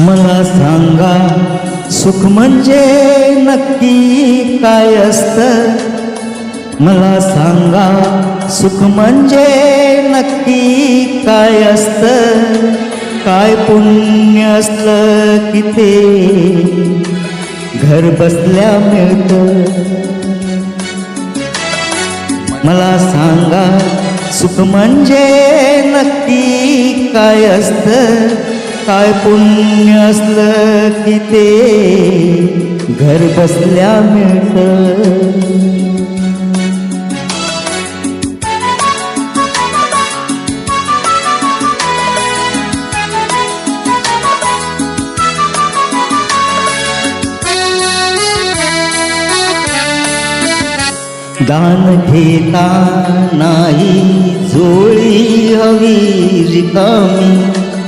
मला सांगा सुख म्हणजे नक्की काय असतं? मला सांगा सुख म्हणजे नक्की काय असतं? काय पुण्य असलं की ते घर बसल्या मिळतं. मला सांगा सुख म्हणजे नक्की काय असतं? काय पुण्य असलं की ते घर बसल्या मिळतं. दान घेता नाही जोळी हवी रिकामी.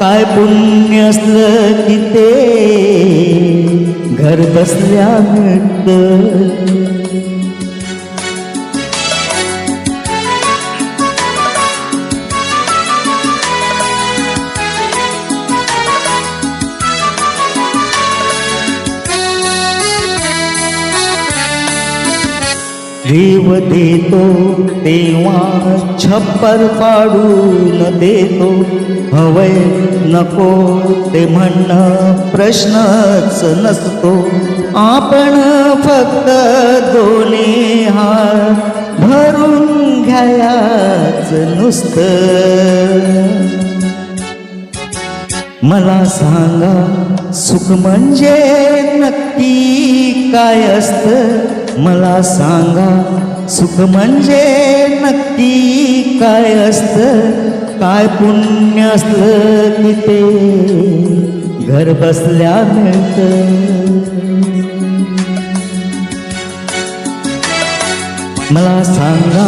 काय पुण्य असलं की ते? घर बसल्या मिळतं. जीव देतो तेव्हा छप्पर पाडून देतो. हवय नको ते म्हणणं प्रश्नच नसतो. आपण फक्त दोन्ही हात भरून घ्यायाच नुसतं. मला सांगा सुख म्हणजे नक्की काय असतं? मला सांगा सुख म्हणजे नक्की काय असतं? काय पुण्य असतं तिथे? घर बसल्या मिळतं. मला सांगा